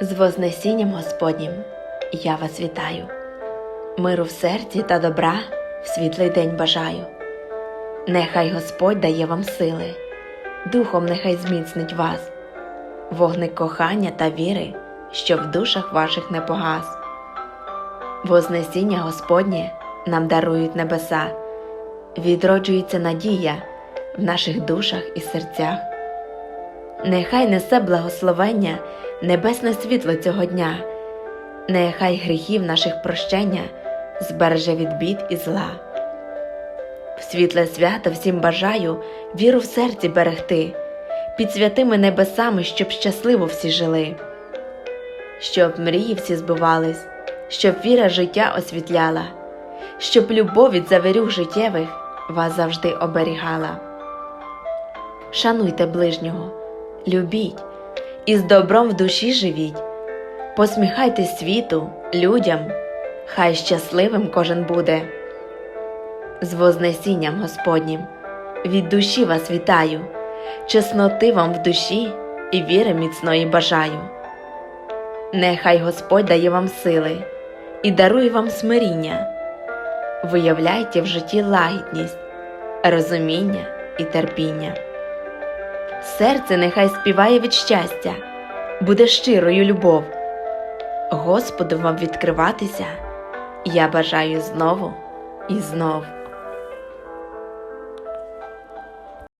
З Вознесінням Господнім я вас вітаю, миру в серці та добра в світлий день бажаю. Нехай Господь дає вам сили, духом нехай зміцнить вас, вогник кохання та віри, що в душах ваших не погас. Вознесіння Господнє нам дарують небеса, відроджується надія в наших душах і серцях. Нехай несе благословення небесне світло цього дня, нехай гріхів наших прощення збереже від бід і зла. В світле свято всім бажаю віру в серці берегти, під святими небесами, щоб щасливо всі жили, щоб мрії всі збувались, щоб віра життя освітляла, щоб любов від завірюх життєвих вас завжди оберігала. Шануйте ближнього, любіть і з добром в душі живіть, посміхайтесь світу, людям, хай щасливим кожен буде. З Вознесінням Господнім від душі вас вітаю, чесноти вам в душі і віри міцної бажаю. Нехай Господь дає вам сили і дарує вам смиріння, виявляйте в житті лагідність, розуміння і терпіння. Серце нехай співає від щастя, буде щирою любов. Господу вам відкриватися, я бажаю знову і знов.